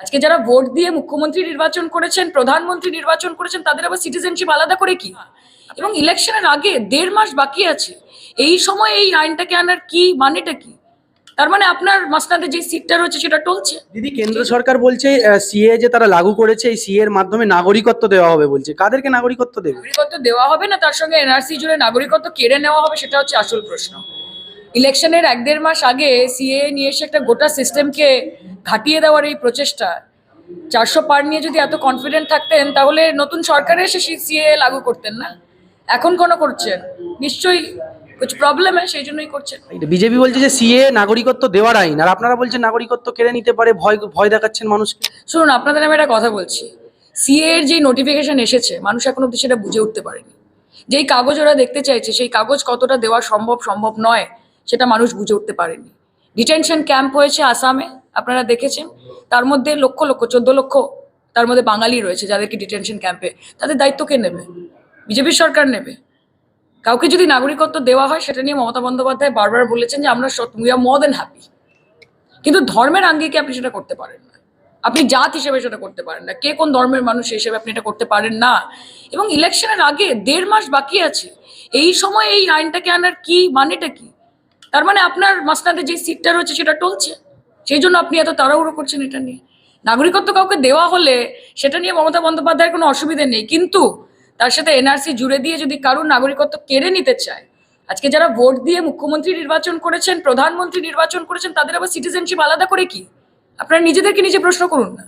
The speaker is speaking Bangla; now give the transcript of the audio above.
আজকে যারা ভোট দিয়ে মুখ্যমন্ত্রী নির্বাচন করেছেন প্রধানমন্ত্রী নির্বাচন করেছেন তাদের আবার সিটিজেনশিপ আলাদা করে কি? এবং ইলেকশনের আগে দেড় মাস বাকি আছে এই সময় এই আইনটাকে আনার কি মানেটা কি? তার মানে আপনার মাসনাদে যে সিটটা রয়েছে সেটা টলছে? দিদি কেন্দ্র সরকার বলছে সিএ যে তারা লাগু করেছে এই সিএ এর মাধ্যমে নাগরিকত্ব দেওয়া হবে বলছে। কাদেরকে নাগরিকত্ব দেবে? নাগরিকত্ব দেওয়া হবে না তার সঙ্গে এনআরসি জুড়ে নাগরিকত্ব কেড়ে নেওয়া হবে সেটা হচ্ছে আসল প্রশ্ন। ইলেকশনের এক দেড় মাস আগে সিএ নিয়ে এসে একটা গোটা সিস্টেমকে ঘাটিয়ে দেওয়ার এই প্রচেষ্টা চারশো পার নিয়ে যদি এত কনফিডেন্ট থাকতেন তাহলে নতুন সরকারে এসে সিএ লাগু করতেন না। এখন কোনো করছেন? নিশ্চয়ই কিছু প্রবলেম হয় সেই জন্যই করছেন। বিজেপি বলছে যে সিএ নাগরিকত্ব দেওয়ার আইন আর আপনারা বলছেন নাগরিকত্ব কেড়ে নিতে পারে ভয় ভয় দেখাচ্ছেন মানুষকে। শুনুন আপনাদের আমি একটা কথা বলছি। সিএ এর যে নোটিফিকেশন এসেছে মানুষ এখন অব্দি সেটা বুঝে উঠতে পারেনি। যেই কাগজ ওরা দেখতে চাইছে সেই কাগজ কতটা দেওয়া সম্ভব সম্ভব নয় সেটা মানুষ বুঝে উঠতে পারেনি। ডিটেনশন ক্যাম্প হয়েছে আসামে। আপনারা দেখেছেন? তার মধ্যে লক্ষ লক্ষ, চোদ্দ লক্ষ তার মধ্যে বাঙালি রয়েছে যাদেরকে ডিটেনশন ক্যাম্পে তাদের দায়িত্ব কে নেবে? বিজেপি সরকার নেবে। কাউকে যদি নাগরিকত্ব দেওয়া হয়, সেটা নিয়ে মমতা বন্দ্যোপাধ্যায় বারবার বলেছেন যে, আমরা we are more then happy কিন্তু ধর্মের আঙ্গিকে আপনি সেটা করতে পারেন না? আপনি জাত হিসেবে সেটা করতে পারেন না। কে কোন ধর্মের মানুষ হিসেবে আপনি এটা করতে পারেন না। এবং ইলেকশনের আগে দেড় মাস বাকি আছে। এই সময় এই আইনটাকে আনার কি মানেটা কি? তার মানে আপনার মাসনাদে যে সিটটা রয়েছে, সেটা টলছে। সেই জন্য আপনি এত তাড়াহুড়ো করছেন এটা নিয়ে। নাগরিকত্ব কাউকে দেওয়া হলে সেটা নিয়ে মমতা বন্দ্যোপাধ্যায়ের কোনো অসুবিধা নেই। কিন্তু তার সাথে এনআরসি জুড়ে দিয়ে যদি কারুর নাগরিকত্ব কেড়ে নিতে চায়, আজকে যারা ভোট দিয়ে মুখ্যমন্ত্রী নির্বাচন করেছেন, প্রধানমন্ত্রী নির্বাচন করেছেন, তাদের আবার সিটিজেনশিপ আলাদা করে কি? আপনারা নিজেদেরকে নিজে প্রশ্ন করুন না।